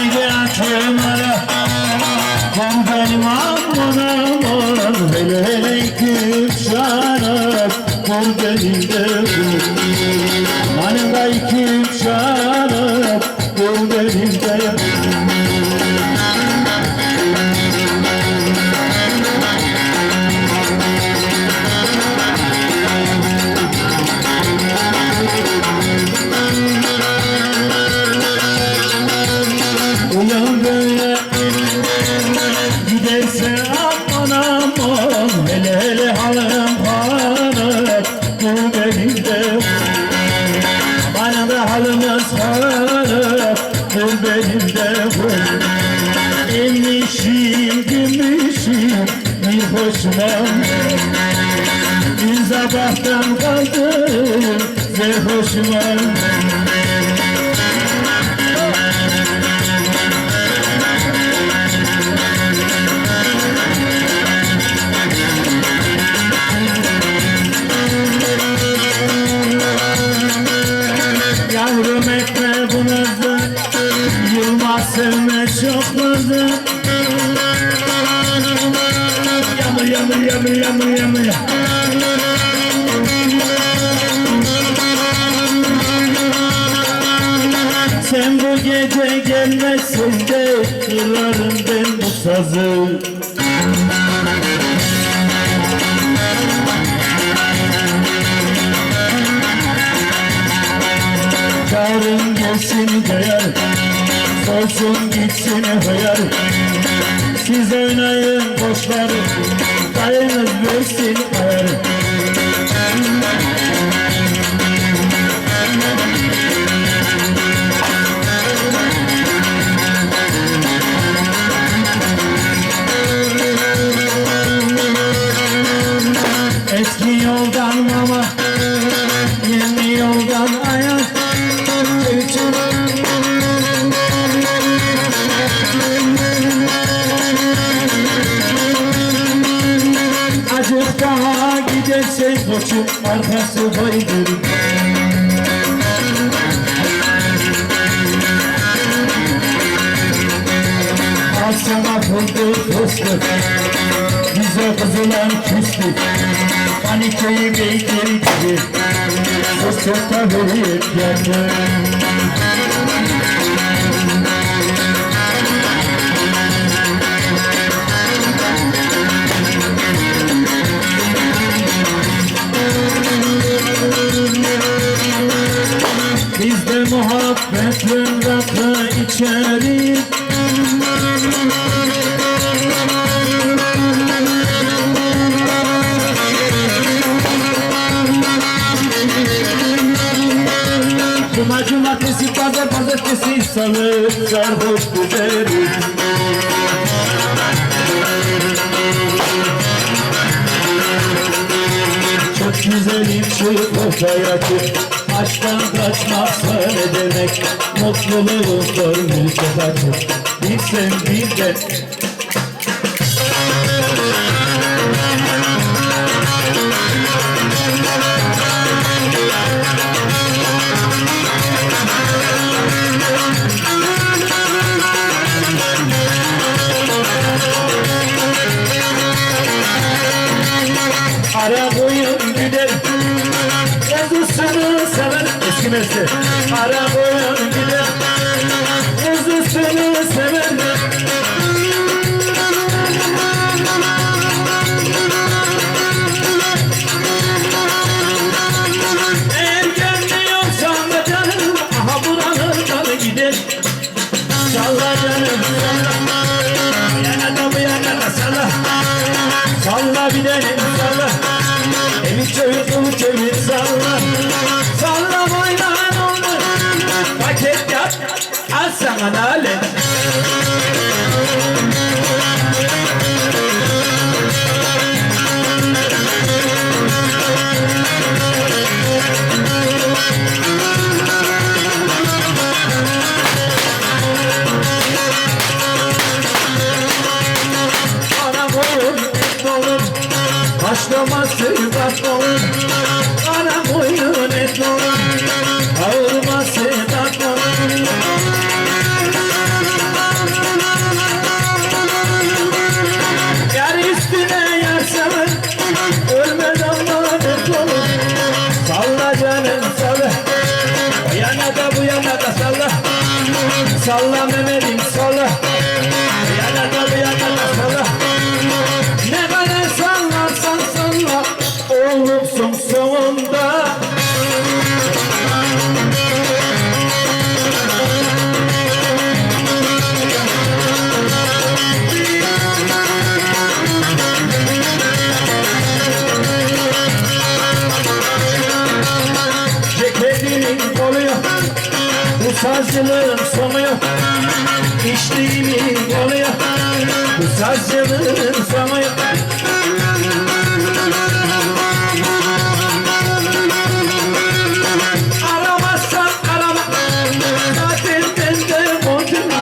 Haydi atımlara hele halım harap Bu benim Bana da halımız harap Bu benim de bu Emmişim gümüşüm Bir hoşuma Bir sabahtan kaldım Zerhoşuma Sen bu gece gelmezsin de Yıllarım ben bu sazı. Yarın gelsin gayar Solsun gitsin hayal. Siz oynayın boşver Dayınız versin ayar সেই পশু আর ভাসে ভাই গরু Sana buldu dostu Bize kızılan küstü Panikoyu beygir gibi Sosyata verip yandı muhabbetin rakı içeri Cuma cumartesi pazar pazartesi salı sarhoş güzeli Çok güzelim çık hayatı Aşktan kaçmaksa ne demek. Mutluluğun formülü çok açık Bir sen mesle Ara boyun gider Yazısını sever Eğer gelmiyorsan da canım Aha buranın canı gider. Salla canım yana da bu yana da salla. Salla bir de salla. Evi çevir salla Salam alaikum. Watch it, watch. Assalamu alaikum. Salla sazcılığın sonu yok İçtiğimin kolu yok Bu sazcılığın sonu yok